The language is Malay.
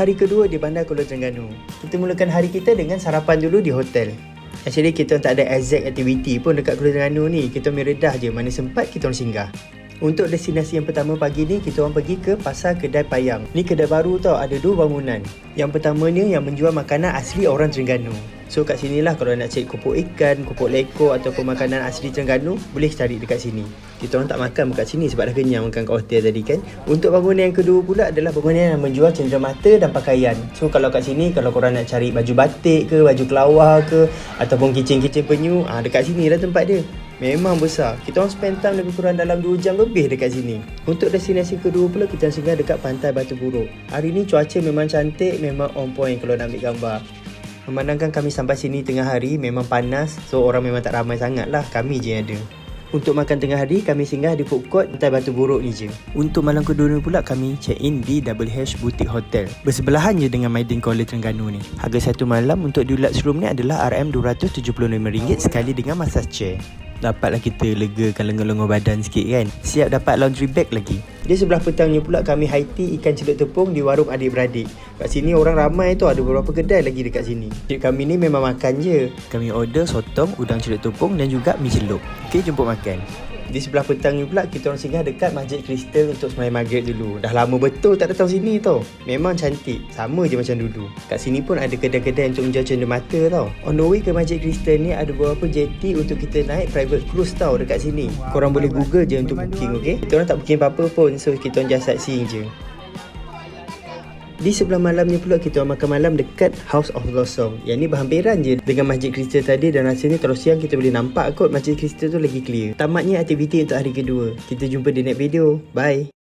Hari kedua di Bandar Kuala Terengganu. Kita mulakan hari kita dengan sarapan dulu di hotel. Actually kita tak ada exact activity pun dekat Kuala Terengganu ni. Kita meredah je mana sempat kita orang singgah. Untuk destinasi yang pertama pagi ni kita orang pergi ke Pasar Kedai Payang. Ni kedai baru tau, ada dua bangunan. Yang pertamanya yang menjual makanan asli orang Terengganu. So kat sini lah kalau nak cari kopok ikan, kopok leko ataupun makanan asli Terengganu boleh cari dekat sini. Kita orang tak makan kat sini sebab dah kenyang makan kat hotel tadi kan. Untuk bangunan yang kedua pula adalah bangunan yang menjual cenderamata dan pakaian. So kalau kat sini kalau korang nak cari baju batik ke, baju kelawar ke ataupun kicin-kicin penyu, ah dekat sini lah tempat dia. Memang besar. Kita orang spend time lebih kurang dalam 2 jam lebih dekat sini. Untuk destinasi kedua pula kita singgah dekat Pantai Batu Buruk. Hari ni cuaca memang cantik, memang on point kalau nak ambil gambar. Memandangkan kami sampai sini tengah hari memang panas so orang memang tak ramai sangat lah kami je yang ada. Untuk makan tengah hari kami singgah di food court Pantai Batu Buruk ni je. Untuk malam kedua pula kami check in di Double H Boutique Hotel. Bersebelahan je dengan Maidin Kuala Terengganu ni. Harga satu malam untuk deluxe room ni adalah RM275 sekali dengan massage chair. Dapatlah kita legakan lengur-lengur badan sikit kan Siap dapat laundry bag lagi Di sebelah petangnya pula kami tea ikan celup tepung di warung adik-beradik. Kat sini orang ramai tu ada beberapa kedai lagi dekat sini. Cik kami ni memang makan je. Kami order sotong, udang celup tepung dan juga mi celup. Okay jemput makan di sebelah petangnya pula kita orang singgah dekat Masjid Kristal untuk sembahyang maghrib dulu. Dah lama betul tak datang sini tau. Memang cantik. Sama je macam dulu. Kat sini pun ada kedai-kedai untuk menjual cenderamata tau. On the way ke Masjid Kristal ni ada beberapa jetty untuk kita naik private cruise tau dekat sini. Korang boleh google je untuk booking okay. Kita orang tak booking apa-apa pun so kita orang just sightseeing je. Di sebelah malamnya pula kita makan malam dekat House of Blossom. Yang ni berhampiran je dengan Masjid Kristal tadi dan rasanya terus siang kita boleh nampak kot Masjid Kristal tu lagi clear. Tamatnya aktiviti untuk hari kedua. Kita jumpa di next video. Bye.